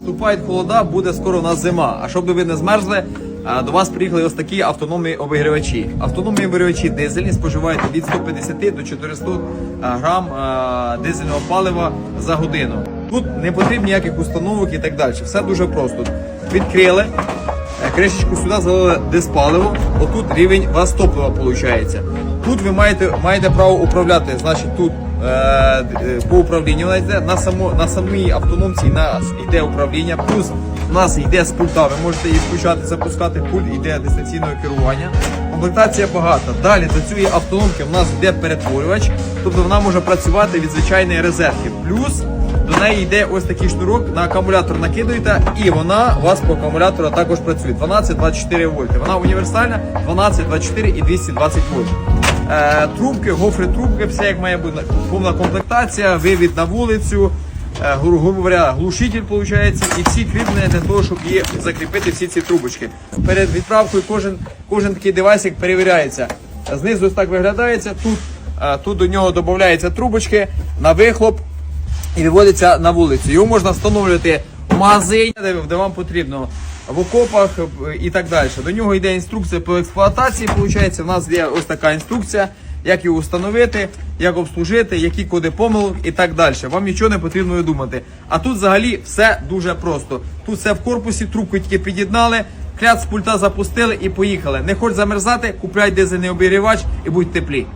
Наступають холода, буде скоро у нас зима. А щоб ви не змерзли, до вас приїхали ось такі автономні обігрівачі. Автономні обігрівачі дизельні споживають від 150 до 400 грам дизельного палива за годину. Тут не потрібно ніяких установок і так далі. Все дуже просто. Відкрили, е, кришечку сюди залили диспаливо, отут рівень вас топлива виходить. Тут ви маєте, маєте право управляти, значить тут е, е, по управлінню вона на, само, на самій автономці у нас йде управління, плюс у нас йде з пульта, ви можете її включати, запускати, пульт йде дистанційного керування. Комплектація багата. Далі до цієї автономки в нас йде перетворювач, тобто вона може працювати від звичайної розетки. Плюс до неї йде ось такий шнурок, на акумулятор накидуєте, і вона у вас по акумулятору також працює. 12-24 вольти. Вона універсальна, 12, 24 і 220 вольт. Е, трубки, гофри трубки, все як має бути повна комплектація, вивід на вулицю, е, грубо говоря, глушитель виходить, і всі кріплення для того, щоб її закріпити всі ці трубочки. Перед відправкою кожен, кожен такий девайсик перевіряється. Знизу ось так виглядається. Тут, е, тут до нього додаються трубочки на вихлоп і виводиться на вулицю. Його можна встановлювати магазині, де, вам потрібно, в окопах е, і так далі. До нього йде інструкція по експлуатації. Получається, в нас є ось така інструкція, як його встановити, як обслужити, які коди помилок і так далі. Вам нічого не потрібно видумати. А тут взагалі все дуже просто. Тут все в корпусі, трубку тільки під'єднали. Кляц з пульта запустили і поїхали. Не хоч замерзати, купляй дизельний обігрівач і будь теплі.